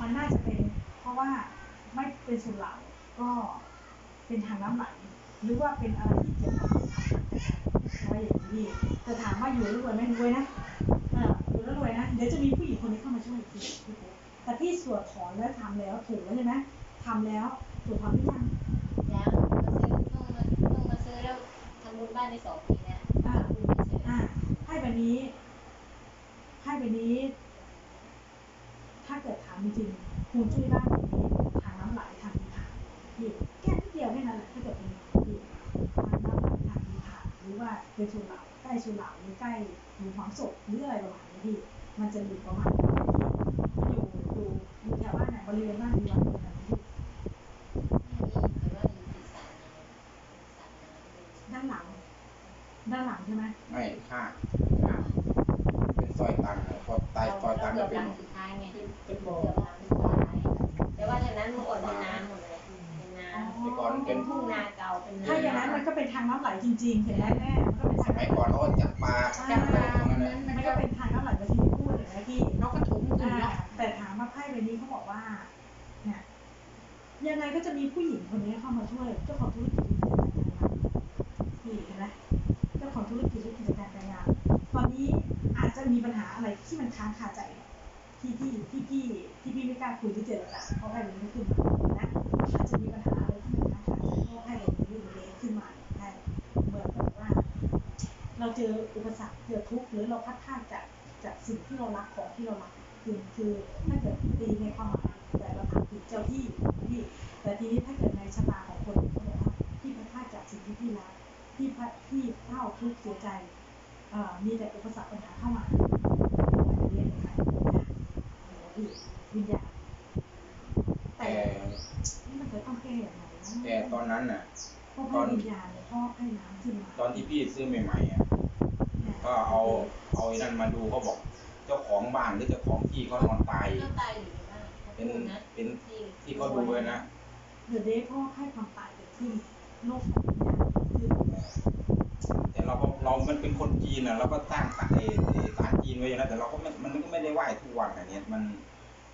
มันน่าจะเป็น เพราะว่าไม่เป็นสุเหร่าก็เป็นทางน้ำไหลหรือว่าเป็นอะไรที่เกี่ยวกับอะไรอย่างนี้แต่ถามว่าอยู่แล้วรวยไหมรวยนะเอออยู่แล้วรวยนะ เดี๋ยวจะมีผู้หญิงคนนี้เข้ามาช่วยอีกทีพี่โป๊แต่พี่สวดถอนแล้วทำแล้วถูกแล้วใช่ไหมทำแล้วถูกทำหรือยังแล้วมาซื้อเพิ่งมาเพิ่งมาซื้อแล้วทำบุญบ้านได้สองปีแล้วอ่าทำบุญเฉยอ่าให้ใบนี้ ให้ใบนี้ถ้าเกิดถาม จริงๆคุณช่วยบ้านคนนี้ทางน้ำไหลทางดีผ่านพี่แค่นิดเดียวแค่นั้นแหละถ้าเกิดเป็นพี่ทางน้ำไหลทางดีผ่านหรือว่าเป็นสุเหร่าใกล้สุเหร่าหรือใกล้หลุมฝังศพหรืออะไรประมาณนี้พี่มันจะอยู่ประมาณนี้อยู่อยู่อยู่แถวบ้านไหนบริเวณบ้านมีวัดตรงนั้นพี่ว่าอยู่ที่ศาลนะศาลนะด้านหลัง ด้านหลังใช่ไหมไม่ข้างข้าง ซอยตันนะพอตายซอยตันเราก็เกือบเป็นหลังสุดท้ายไงเป็นบ่อเกือบหลังสุดท้ายแต่ว่าทางนั้นเมื่อก่อนเป็นน้ำหมดเลยเป็นน้อ๋อแต่ก่อนำเป็เป็นนทุ่งนาเก่าเป็นถ้าอย่างนั้นมันก็เป็นทางน้ำไหลจริงๆเห็นไหมแม่มันก็เป็นสทางมัยก่อนเขาก็จับปลาจับปลาตรงนั้นนั้นะนมัมันนก็ก็เป็นทางน้ำไหลแบบที่พี่พูดเห็นไหมพี่ นกกระทุ้งถึงอ่าเนาะแต่ถามมาไพ่ใบนี้เขาบอกว่าเนี่ยยังไงก็จะมีผู้หญิงคนนี้เข้ามาช่วยเจ้าของธุรกิจ จะมีปัญหาอะไรที่มันค้างคาใจ ที่ที่ที่พี่ที่พี่ไม่กล้าคุยที่เจรจาเพราะไพ่ใบนี้ขึ้นมานะอาจจะมีปัญหาอะไรที่มันค้างคาใจเพราะไพ่ใบนี้เลขึ้นมาเนี่ยได้เหมือนกับว่า เราเจออุปสรรคเจอทุกข์หรือเราพัดพลาดจากจากสิ่งที่เรารักของที่เรารักคือคือถ้าเกิดตีในความหมายแต่เราทำผิดเจ้าที่พี่แต่ทีนี้ถ้าเกิดในชะตาของคนเขาบอกว่าพี่พัดพลาดจากสิ่งที่พี่รักพี่พัดพี่เล่าทุกข์เสียใจมีแต่อุปสรรคปัญหาเข้ามาเรียนยังไงพี่วิญญาณแต่ แต่ นี่มันจะต้องแก้อย่างไรนะ แต่ตอนนั้น น่ะเพราะให้วิญญาณเนี่ยพ่อให้น้ำขึ้นมาตอนที่พี่ซื้อใหม่ๆอะเนี่ยก็เอาเอาไอ้นั่นมาดูเขาบอก เจ้าของบ้านหรือเจ้าของที่เขานอนตายก็ตายอยู่ในบ้านเขาเป็นพูดนะเป็นที่ที่เขาดูเลยนะเดี๋ยวเดย์พ่อให้ความตายเกิดขึ้นโลกของวิญญาณเกิดขึ้นแต่เราก็เรามันเป็นคนจีนอะเราก็สร้างศาลไอ้ไอ้ศาลจีนไว้นะแต่เราก็ไม่มันก็ไม่ได้ไหว้ทุกวันอะเนี่ยมัน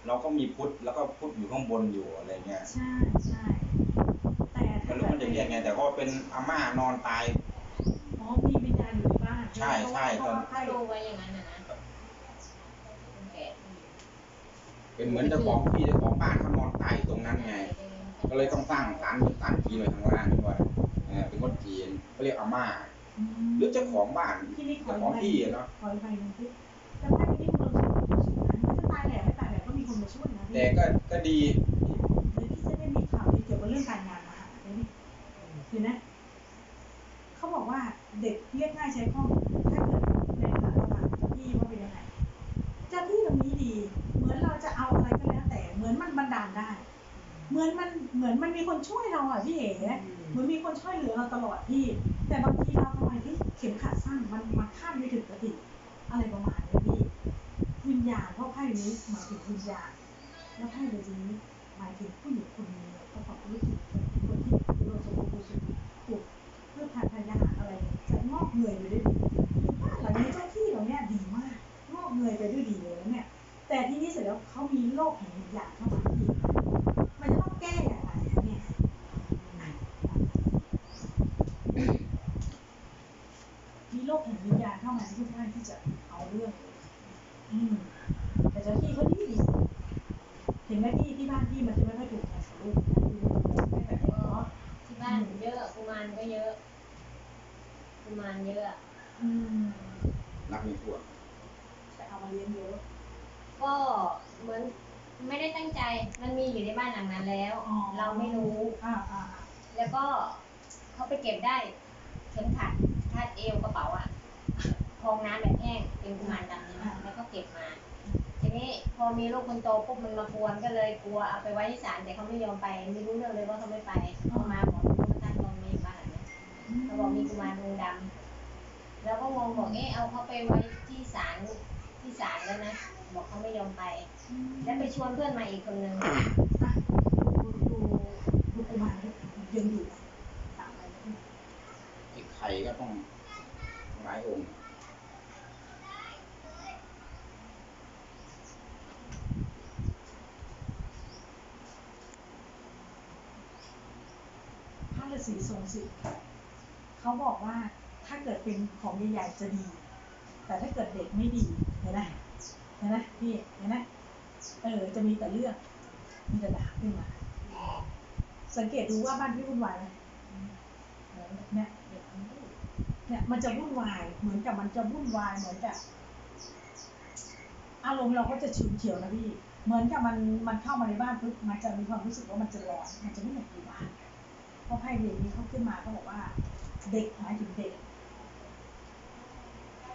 เราก็มีพุทธแล้วก็พุทธอยู่ข้างบนอยู่อะไรเงี้ยใช่ใช่แต่ ไม่รู้มันจะเรียกไง แต่ก็เป็นอาม่านอนตาย อ๋อมีวิญญาณอยู่ในบ้านใช่ใช่เพราะว่าเขาให้ดูไว้อย่างนั้นนะนะคนแก่ที่อยู่เป็นเหมือนเจ้าของที่เจ้าของบ้านเขานอนตายอยู่ตรงนั้นไง ก็เลยต้องสร้างศาลเป็นศาลจีนไว้ข้างล่างด้วยเออเป็นคนจีนเขาเรียกอาม่า อืมหรือเจ้าของบ้านที่นี่ขอเจ้าของที่อะเนาะ ขออีกใบหนึ่งที่แต่ถ้าที่นี่คนเราช่วยมันจะตายแหล่ไม่ตายแหล่ก็มีคนมาช่วยนะพี่แต่ก็ก็ดี ใช้คล่องถ้าเกิดในฐานะเจ้าที่ว่าเป็นยังไงเจ้าที่ตรงนี้ดี เหมือนเราจะเอาอะไรก็แล้วแต่ เหมือนมันบันดาลได้ เหมือนมันเหมือนมันมีคนช่วยเราอะพี่เอ๋เหมือนมีคนช่วยเหลือเราตลอดพี่ แต่บางทีเราทำไมที่เข็มขัดสั้นมันมันคาดไม่ถึงกระติอะไรประมาณนี้พี่วิญญาณเพราะไพ่นี้หมายถึงวิญญาณแล้วไพ่ใบนี้หมายถึงผู้หญิงคนนี้ประกอบธุรกิจคนที่โดนสมบูรณ์สุดปลูกเพื่อทานทายาหารอะไรเนี่ยจะงอกเงยไปด้วยดีบ้านหลังนี้เจ้าที่เราเนี่ยดีมาก งอกเงยไปด้วยดีเลยนะเนี่ย แต่ที่นี่เสร็จแล้วเขามีโรคแห่งวิญญาณเข้ามาที่มันจะต้องแก้อย่างไรเนี่ยอะ มีโรคแห่งวิญญาณเข้ามาที่ท่านที่จะเอาเรื่องเลยอืม แต่เจ้าที่เขาดีดีเห็นไหมพี่ที่บ้านพี่มันจะไม่ค่อยถูกกันกับลูกนะพี่ไม่แต่เด็กเนาะที่บ้านเยอะกุมารก็เยอะกุมารเยอะ อืมนับไม่ถ้วนแต่เอามาเลี้ยงเยอะ ก็เหมือนไม่ได้ตั้งใจ มันมีอยู่ในบ้านหลังนั้นแล้วอ๋อเราไม่รู้อ่าอ่าอ่าแล้วก็เขาไปเก็บได้เข็มขัด คาดเอวกระเป๋าอะทองน้ำแบบแห้งเป็นกุมารดำใช่ไหมแล้วก็เก็บมา ทีนี้พอมีลูกคนโตปุ๊บมันมากวนก็เลยกลัวเอาไปไว้ที่ศาลแต่เขาไม่ยอมไปไม่รู้เรื่องเลยว่าเขาไม่ไปเขามาบอกว่าเขาตั้งตรงนี้บ้านเนี่ยเขาบอกมีกุมารองค์ดำแล้วก็งงบอกเอ๊ะเอาเขาไปไว้ที่ศาลที่ศาลแล้วนะบอกเขาไม่ยอมไป แล้วไปชวนเพื่อนมาอีกคนนึง อะดูดูดูกุมารนี่ยังอยู่ตามไปนะพี่ ไอ้ไข่ก็ต้องหลายองค์าษีทรงสิทธิ์เขาบอกว่าถ้าเกิดเป็นของใหญ่ๆจะดี แต่ถ้าเกิดเด็กไม่ดีเห็นไหมเห็นไหมพี่เห็นไหมเออจะมีแต่เรื่องมีแต่ด่าขึ้นมาสังเกตดูว่าบ้านพี่วุ่นวายไหมเนี่ยเด็กมันดื้อเนี่ยมันจะวุ่นวายเหมือนกับมันจะวุ่นวายเหมือนกับอารมณ์เราก็จะฉุนเฉียวนะพี่ เหมือนกับมันมันเข้ามาในบ้านปุ๊บมันจะมีความรู้สึกว่ามันจะร้อนมันจะไม่อยากอยู่บ้าน เพราะไพ่เด็กนี้เขาขึ้นมาเขาบอกว่า เด็กหมายถึงเด็ก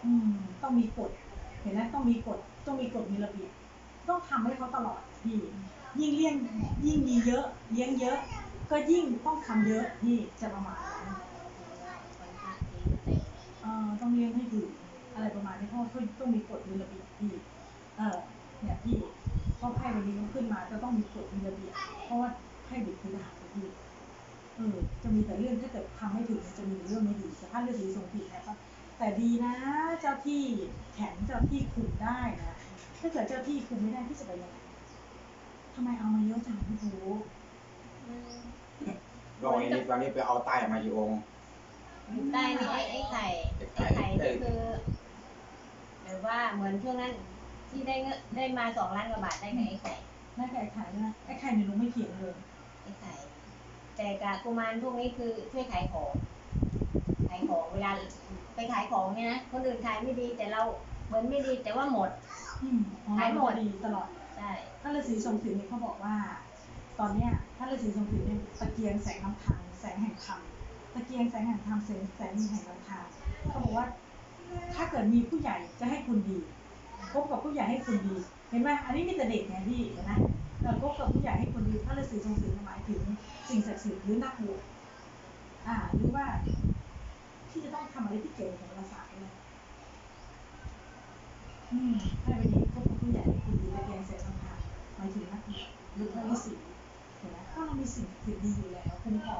อืม ต้องมีกฎเห็นไหมต้องมีกฎต้องมีกฎมีระเบียบต้องทำให้เขาตลอดพี่ยิ่งเลี้ยงยิ่งมีเยอะ เลี้ยงเยอะ ก็ยิ่งต้องทำเยอะพี่จะประมาณเอ่อต้องเลี้ยงให้ถึงอะไรประมาณนี้เพราะาเขาต้องมีกฎมีระเบียบพี่เออเนี่ยพี่เพราะไพ่ใบนี้มันขึ้นมาจะต้องมีกฎมีระเบียบเพราะว่าไพ่เด็กคือทหารพี่ เออจะมีแต่เรื่องถ้าเกิดทำไม่ถึงจะมีเรื่องไม่ดีแต่ถ้าเรื่องดีทรงผิดนะครับแต่ดีนะ เจ้าที่แข็งเจ้าที่คุมได้นะถ้าเกิดเจ้าที่คุมไม่ได้พี่จะไปยังไงทำไมเอามาเยอะจังพี่ภูมันดอกนี้ตอนนี้ไปเอาใต้มาอีกองค์อยู่ใต้นี่ไอ้ไอ้ไข่ไอ้ไข่ไอ้ไข่นี่คือแบบว่าเหมือนช่วงนั้นที่ได้เงินได้มาสองล้านกว่าบาทได้กับไอ้ไข่แม่ไก่ไข่นะไอ้ไข่เนี่ยหนูไม่เถียงเลยไอ้ไข่ แต่กับกุมารพวกนี้คือช่วยขายของขายของเวลาไปขายของเนี่ยนะคนอื่นขายไม่ดีแต่เราเหมือนไม่ดีแต่ว่าหมดอืมของขายเราหมดดีตลอดใช่ท่านฤาษีทรงศิลป์เนี่ยเขาบอกว่า ตอนเนี้ยท่านฤาษีทรงศิลป์เนี่ยตะเกียงแสงนำทางแสงแห่งธรรมตะเกียงแสงแห่งธรรมแสงแสงแห่งนำทางเขาบอกว่า ถ้าเกิดมีผู้ใหญ่จะให้คุณดีคบกับผู้ใหญ่ให้คุณดี เห็นไหมอันนี้มีแต่เด็กไงพี่เห็นไหม เออคบกับผู้ใหญ่ให้คุณดีท่านฤาษีทรงศิลหมายถึง สิ่งศักดิ์สิทธิ์หรือนักบวชอ่าหรือว่าที่จะต้องทำอะไรที่เกี่ยวกับโหราศาสตร์ด้วยอืมให้วันนี้คบกับผู้ใหญ่ให้คุณดีและเรียนเสร็จแล้วค่ะหมายถึงนักบวชหรือพระฤาษีเห็นไหมก็เรามีสิ่งศักดิ์สิ่งดีอยู่แล้วคุ้มครอ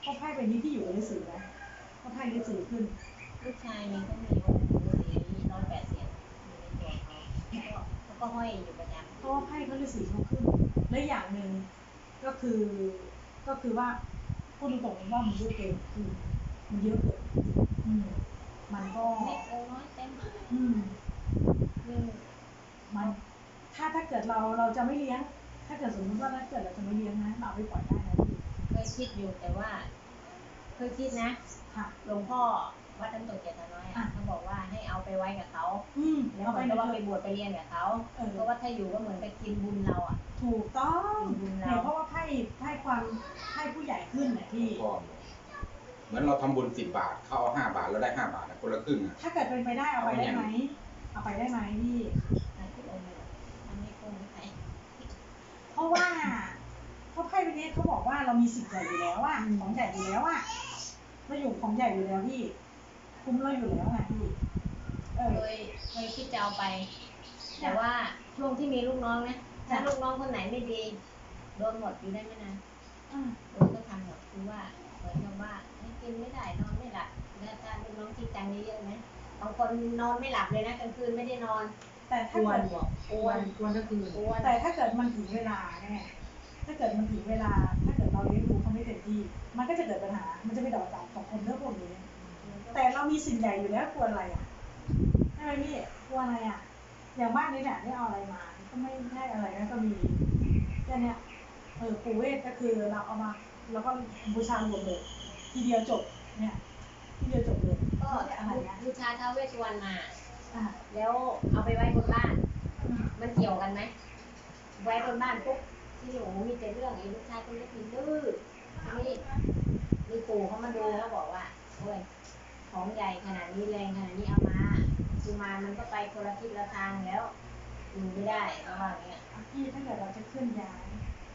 เพราะไพ่ใบนี้ที่อยู่กับฤาษีนะก็ไพ่ฤาษีขึ้นลูกชายนี่ก็มีองค์ปู่ฤาษีร้อยแปดเสียงอยู่ในตัวเขา ก็เขาก็ห้อยอยู่ประจำเพราะว่าไพ่พระฤาษีเขาขึ้น และอย่างหนึ่งก็คือ ก็คือว่าพูดตรงๆว่ามันเยอะเกินคือมันเยอะเกินอืมมันก็เล็กองค์น้อยเต็มอืมยิ่งมันถ้าถ้าเกิดเราเราจะไม่เลี้ยง ถ้าเกิดสมมติว่าถ้าเกิดเราจะไม่เลี้ยงนะเราเอาไปปล่อยได้นะพี่เคยคิดอยู่แต่ว่า เคยคิดนะค่ะ หลวงพ่อวัดน้ำตกเจ็ดน้อยอะอะ เขาบอกว่าให้เอาไปไว้กับเขาอืมแล้วเอาเหไปมือนเลกับว่าไปยบวชไปเรียนกับเขาเออเพราะว่าถ้าอยู่ก็เหมือนไปกินบุญเราอะ ถูกต้องบุญเรา เนี่ยเพราะว่าไพ่ไพ่ความไพ่ผู้ใหญ่ขึ้นเนี่ยพี่ ก็เหมือนเราทำบุญสิบบาท เขาเอาห้าบาทแล้วได้ห้าบาทนะคนละครึ่งอะ ถ้าเกิดเป็นไปได้เอาไปได้ไหม เอาไปได้ไหมพี่ใครที่องค์เนี่ยมันไม่คงใครเพราะว่าเพราะไพ่ใบนี้เขาบอกว่าเรามีสิ่งใหญ่อยู่แล้วอะของใหญ่อยู่แล้วอะ เราอยู่ของใหญ่อยู่แล้วพี่คุ้มเราอยู่แล้วไงพี่เออเคยเคยคิดจะเอาไป แต่ว่าช่วงที่มีลูกน้องนะถ้าจ้ะลูกน้องคนไหนไม่ดี โดนหมดอยู่ได้ไม่นานอะโดนก็ทำหมดคือว่าเหมือนกับว่าไม่กินไม่ได้นอนไม่หลับแล้วถ้าลูกน้องที่ตังค์เยอะๆไหมบางคนนอนไม่หลับเลยนะกลางคืนไม่ได้นอน แต่กถ้าวนเกิดบอกกวนกวนก็คือกวนแต่ถ้าเกิดมันถึงเวลาเนี่ยถ้าเกิดมันถึงเวลา ถ้าเกิดเราเลี้ยงดูเขา ไม่เต็มที่ มันก็จะเกิดปัญหา มันจะไม่ดอกจับของคนเรื่องพวกนี้ แต่เรามีสิ่งใหญ่อยู่แล้วกลัวอะไรอะใช่ไหมพี่กลัวอะไรอะ อย่างบ้านนี้เนี่ยได้เอาอะไรมา ก็ไม่ได้อะไรนะก็มีแค่เนี้ยเออปูเวทก็คือเราเอามาแล้วก็บูชารวมเลย ทีเดียวจบเนี่ยทีเดียวจบเลยก็ไม่ได้อะไรนะบูชาท้าวเวสสุวรรณมาอะแล้วเอาไปไว้บนบ้านอืมมันเกี่ยวกันไหมไว้บนบ้านปุ๊บที่โอ้โหมีแต่เรื่องไอ้ลูกชายคนเล็กมันดื้อ นี่มีปู่เขามาดูเขาบอกว่าโอ้ยของใหญ่ขนาดนี้แรงขนาดนี้เอามาคือมามันก็ไปคนละทิศละทางแล้วอยู่ไม่ได้เขาว่าอย่างเงี้ยพี่ถ้าเกิดเราจะเคลื่อนย้าย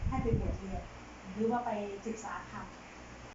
ให้ไปบวชเรียนหรือว่าไปศึกษาธรรม